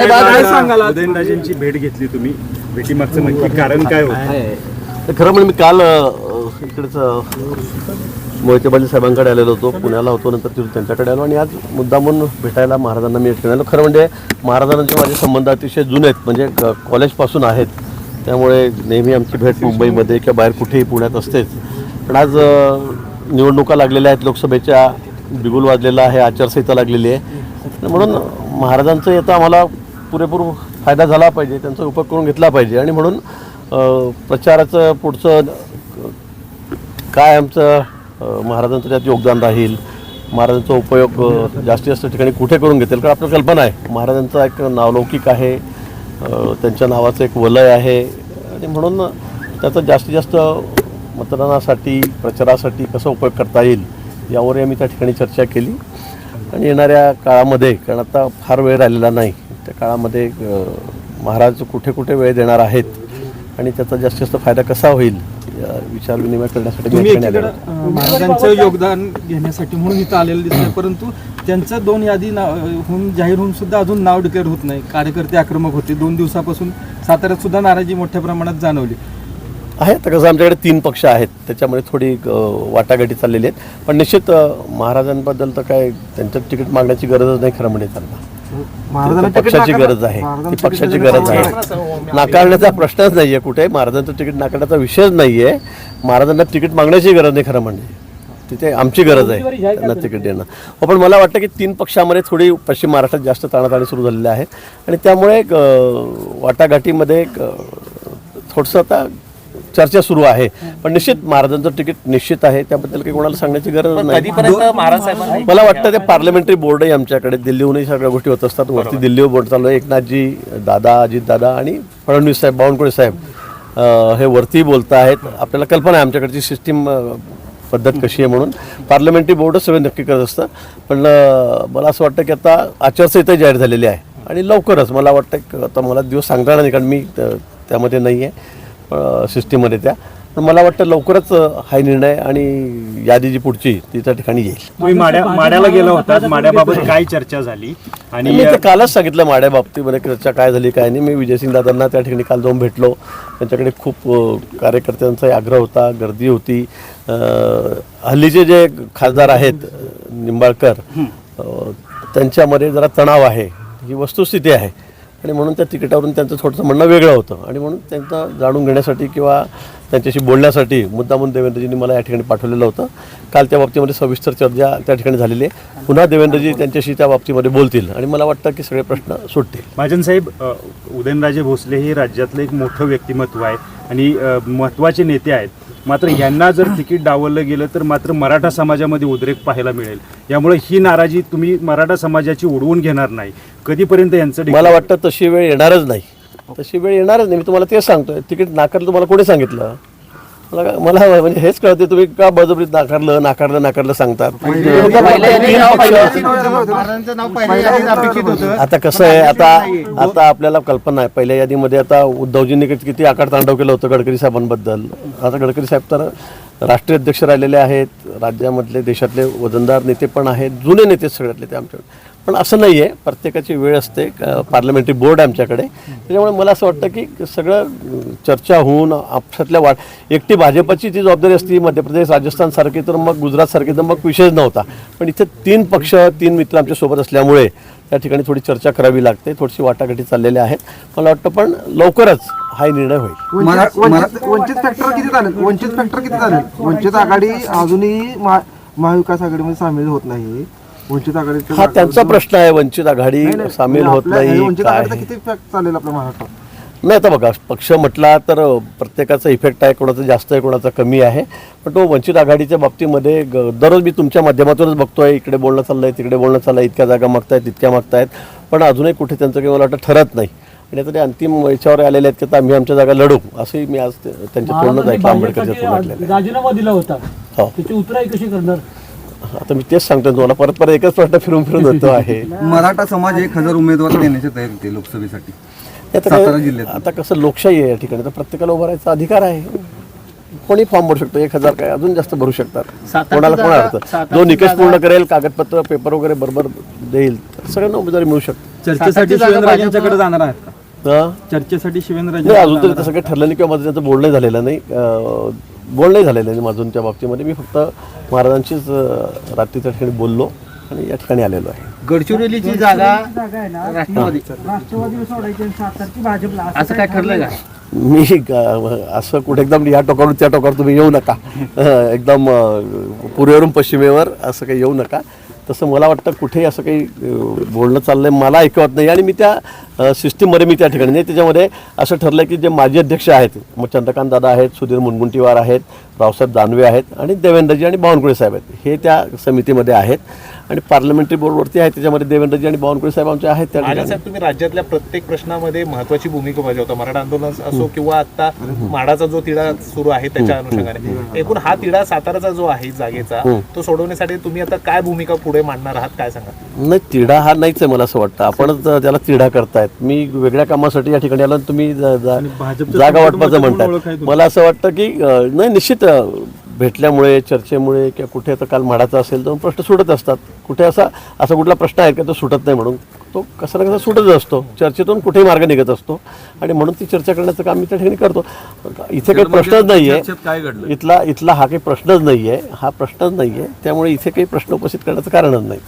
काय सांगाल आज? उदयनराजेंची भेट घेतली तुम्ही भेटीमागचं नक्की कारण काय होतं? तर खरं म्हणजे मी काल इकडेच अ, मोहिते पाटील साहेबांकडे आलेलो होतो पुण्याला होतो नंतर तिथून त्यांच्याकडे आलो आणि आज मुद्दामून भेटायला महाराजांना मी आलो खरं म्हणजे महाराजांचे माझे संबंध अतिशय जुने आहेत म्हणजे कॉलेजपासून आहेत. त्यामुळे नेहमी आमची भेट मुंबईमध्ये किंवा बाहेर कुठेही पुण्यात असतेच. पण आज निवडणुका लागलेल्या आहेत लोकसभेच्या बिगुल वाजलेला आहे आचारसंहिता लागलेली आहे. म्हणून महाराजांचं याचा आम्हाला पुरेपूर फायदा झाला पाहिजे त्यांचा उपयोग करून घेतला पाहिजे. आणि म्हणून प्रचाराचं पुढचं काय आमचं महाराजांचं त्यात योगदान राहील महाराजांचा उपयोग जास्तीत जास्त ठिकाणी कुठे करून घेतील? कारण आपल्याला कल्पना आहे महाराजांचा एक नावलौकिक आहे त्यांच्या नावाचं एक वलय आहे. आणि म्हणून त्याचा जास्तीत जास्त मतदानासाठी प्रचारासाठी कसा उपयोग करता येईल यावरही आम्ही त्या ठिकाणी चर्चा केली. आणि येणाऱ्या काळामध्ये कारण आता फार वेळ राहिलेला नाही त्या काळामध्ये महाराज कुठे कुठे वेळ देणार आहेत आणि त्याचा जास्तीत जास्त फायदा कसा होईल विचार विनिमय करण्यासाठी महाराजांचं योगदान घेण्यासाठी म्हणून इथं आलेलं दिसतंय परंतु त्यांचं दोन यादी नाव होऊन जाहीर होऊन सुद्धा अजून नाव डिक्लेअर होत नाही. कार्यकर्ते आक्रमक होते. दोन दिवसापासून साताऱ्यात सुद्धा नाराजी मोठ्या प्रमाणात जाणवली. आहे तर कसं आमच्याकडे तीन पक्ष आहेत. त्याच्यामध्ये थोडी वाटाघाटी चाललेली आहेत. पण निश्चित महाराजांबद्दल तर काय त्यांचं तिकीट मागण्याची गरजच नाही खरं म्हणजे त्यांना. पक्षाची गरज आहे. ती पक्षाची गरज आहे. नाकारण्याचा प्रश्नच नाही आहे कुठे. महाराजांचं तिकीट नाकारण्याचा विषयच नाही आहे महाराजांना तिकीट मागण्याची गरज नाही खरं म्हणजे. तिथे आमची गरज आहे त्यांना तिकीट देणं. हो पण मला वाटतं की तीन पक्षामध्ये थोडी पश्चिम महाराष्ट्रात जास्त ताणाताणी सुरू झालेली आहे. आणि त्यामुळे वाटाघाटीमध्ये थोडंसं आता चर्चा सुरू आहे. पण निश्चित महाराजांचं तिकीट निश्चित आहे. त्याबद्दल काही कोणाला सांगण्याची गरज नाही. मला वाटतं ते पार्लमेंटरी बोर्डही आमच्याकडे. दिल्लीहूनही सगळ्या गोष्टी होत असतात. वरती दिल्लीवर बोर्ड चालू आहे. एकनाथजी दादा अजित दादा आणि फडणवीस साहेब बावनकुळे साहेब हे वरती बोलत आहेत. आपल्याला कल्पना आहे आमच्याकडची सिस्टीम पद्धत कशी आहे म्हणून. पार्लमेंटरी बोर्डच सगळं नक्की करत असतं. पण मला असं वाटतं की आता आचारसंहिता जाहीर झालेली आहे. आणि लवकरच मला वाटतं आता मला दिवस सांगता नाही कारण मी त्यामध्ये नाही आहे सिस्टीममध्ये त्या. पण मला वाटतं लवकरच हा निर्णय आणि यादी जी पुढची ती त्या ठिकाणी येईल. तुम्ही माड्या माड्याला गेला होता माड्याबाबत काय चर्चा झाली? आणि मी ते कालच सांगितलं माड्या बाबतीमध्ये चर्चा काय झाली काय नाही. मी विजयसिंग दादांना त्या ठिकाणी काल जाऊन भेटलो. त्यांच्याकडे खूप कार्यकर्त्यांचा आग्रह होता गर्दी होती. हल्लीचे जे खासदार आहेत निंबाळकर त्यांच्यामध्ये जरा तणाव आहे. ही वस्तुस्थिती आहे. आणि म्हणून त्या तिकिटावरून त्यांचं थोडंसं म्हणणं वेगळं होतं. आणि म्हणून त्यांचा जाणून घेण्यासाठी किंवा त्यांच्याशी बोलण्यासाठी मुद्दामून देवेंद्रजींनी मला या ठिकाणी पाठवलेलं होतं. काल त्या बाबतीमध्ये सविस्तर चर्चा त्या ठिकाणी झालेली आहे. पुन्हा देवेंद्रजी त्यांच्याशी त्या बाबतीमध्ये बोलतील आणि मला वाटतं की सगळे प्रश्न सुटतील. महाजन साहेब उदयनराजे भोसले हे राज्यातलं एक मोठं व्यक्तिमत्व आहे आणि महत्त्वाचे नेते आहेत. मात्र यांना जर तिकीट डावललं गेलं तर मात्र मराठा समाजामध्ये उद्रेक पाहायला मिळेल. यामुळे ही नाराजी तुम्ही मराठा समाजाची उडवून घेणार नाही. कधीपर्यंत यांचं मला वाटतं तशी वेळ येणारच नाही. तशी वेळ येणारच नाही. मी तुम्हाला तेच सांगतोय. तिकीट नाकारलं तुम्हाला कोणी सांगितलं? मला म्हणजे हेच कळते तुम्ही का बळजबरीत नाकारलं नाकारलं नाकारलं सांगतात? आता कसं आहे आता आता आपल्याला कल्पना आहे. पहिल्या यादीमध्ये आता उद्धवजींनी किती किती आकार तांडव केलं होतं गडकरी साहेबांबद्दल. आता गडकरी साहेब तर राष्ट्रीय अध्यक्ष राहिलेले आहेत राज्यामधले देशातले वजनदार नेते पण आहेत जुने नेते सगळ्यातले ते आमच्याकडे. पण असं नाही आहे प्रत्येकाची वेळ असते पार्लमेंटरी बोर्ड आहे आमच्याकडे. त्याच्यामुळे मला असं वाटतं की सगळं चर्चा होऊन आपसातल्या वाट एकटी भाजपची जी जबाबदारी असती मध्य प्रदेश राजस्थान सारखी तर मग गुजरात सारखी तर मग विषयच नव्हता. पण इथे तीन पक्ष तीन मित्र आमच्यासोबत असल्यामुळे त्या ठिकाणी थोडी चर्चा करावी लागते थोडीशी वाटाघाटी चाललेल्या आहेत. मला वाटतं पण लवकरच हा निर्णय होईल. वंचित वंचित- वंचित फॅक्टर किती झाले? वंचित फॅक्टर किती झाले? वंचित आघाडी अजूनही महा- महाविकास आघाडीमध्ये सामील होत नाही. वंचित आघाडीचं हा त्यांचा प्रश्न आहे वंचित आघाडी. सामील होत आपल्या- नाही वंचित काय आघाडीचा आहे. किती फॅक्ट चालेल आपल्या महाराष्ट्रात? नाही आता बघा पक्ष म्हटला तर प्रत्येकाचा इफेक्ट आहे कोणाचा जास्त आहे कोणाचा कमी आहे. पण तो वंचित आघाडीच्या बाबतीमध्ये ग- दररोज मी तुमच्या माध्यमातूनच बघतोय इकडे बोलणं चाललंय तिकडे बोलणं चाललंय इतक्या जागा मागतायत तितक्या मागतायत. पण अजूनही कुठे त्यांचं काही मला वाटतं ठरत नाही. आणि आता ते अंतिम याच्यावर आलेले आहेत की आता आम्ही आमच्या जागा लढू असंही मी आज ते- त्यांच्या तोंडच ऐकलं आंबेडकरच्या तोंड आहे. राजीनामा दिला होता. हो. त्याची उतराई कशी करणार? आता मी तेच सांगतो तुम्हाला परत परत एकच प्रश्न फिरून फिरून होतो आहे. मराठा समाज एक हजार उमेदवार देण्याची तयारी होते लोकसभेसाठी. आता सातारा काय- जिल्ह्यात. आता कसं लोकशाही आहे या ठिकाणी तर प्रत्येकाला उभं राहायचा अधिकार आहे. कोणी फॉर्म भरू शकतो? एक हजार काय? अजून जास्त भरू शकतात. कोणाला कोणा अर्थ जो निकष पूर्ण करेल कागदपत्र पेपर वगैरे बरोबर देईल. तर सगळ्यांना उमेदवारी मिळू शकते. चर्चेसाठी शिवेंद्रराजेंच्याकडे जाणार आहेत का? हा? चर्चेसाठी शिवेंद्रराजे अजून तरी तसं काही ठरलं नाही किंवा माझं त्याचं बोलणं झालेलं नाही. अं, बोलणंही झालेलं नाही माझून त्या बाबतीमध्ये. मी फक्त महाराजांशीच अं, रात्री त्या ठिकाणी बोललो. आणि या ठिकाणी आलेलो आहे. गडचिरोलीची जागा जागा आहे ना? राष्ट्रवादी. राष्ट्रवादी सोडायची आणि सातारची भाजपला असं काय ठरलंय का मी ग- असं कुठे एकदम या टोकावरून त्या टोकावर तुम्ही येऊ नका. अं, एकदम अं, पूर्वेवरून पश्चिमेवर असं काही येऊ नका. तसं मला वाटतं कुठेही असं काही अं, बोलणं चाललंय मला ऐकवत नाही. आणि मी त्या सिस्टीममध्ये मी त्या ठिकाणी नाही. त्याच्यामध्ये असं ठरलं की जे माजी अध्यक्ष आहेत मग चंद्रकांत दादा आहेत सुधीर मुनगुंटीवार आहेत रावसाहेब दानवे आहेत आणि देवेंद्रजी आणि बावनकुळे साहेब आहेत. हे त्या समितीमध्ये आहेत आणि पार्लमेंटरी बोर्डवरती आहेत त्याच्यामध्ये देवेंद्रजी आणि बावनकुळे साहेब आमचे आहेत त्या ठिकाणी. साहेब तुम्ही राज्यातल्या प्रत्येक प्रश्नामध्ये महत्वाची भूमिका बजावता. मराठा आंदोलन असो किंवा आता माडाचा जो तिढा सुरू आहे त्याच्या अनुषंगाने. एकूण हा तिढा साताराचा जो आहे जागेचा तो सोडवण्यासाठी तुम्ही आता काय भूमिका पुढे मांडणार आहात? काय सांगा नाही तिढा हा नाहीच आहे मला असं वाटतं. आपणच त्याला तिढा करतायत मी वेगळ्या कामासाठी या ठिकाणी आलो आणि तुम्ही जा- जा- भाजपचं जागा वाटपाचं म्हणतात. मला असं वाटतं की अं, नाही निश्चित अं, भेटल्यामुळे चर्चेमुळे किंवा कुठे तर काल म्हाडाचा असेल तर प्रश्न सुटत असतात. कुठे असा असा कुठला प्रश्न आहे का तो सुटत नाही म्हणून? तो कसा ना कसा सुटत असतो. चर्चेतून कुठेही मार्ग निघत असतो. आणि म्हणून ती चर्चा करण्याचं काम मी त्या ठिकाणी करतो. इथे काही प्रश्नच नाही आहे इथला इथला हा काही प्रश्नच नाही आहे हा प्रश्नच नाही आहे त्यामुळे इथे काही प्रश्न उपस्थित करण्याचं कारणच नाही.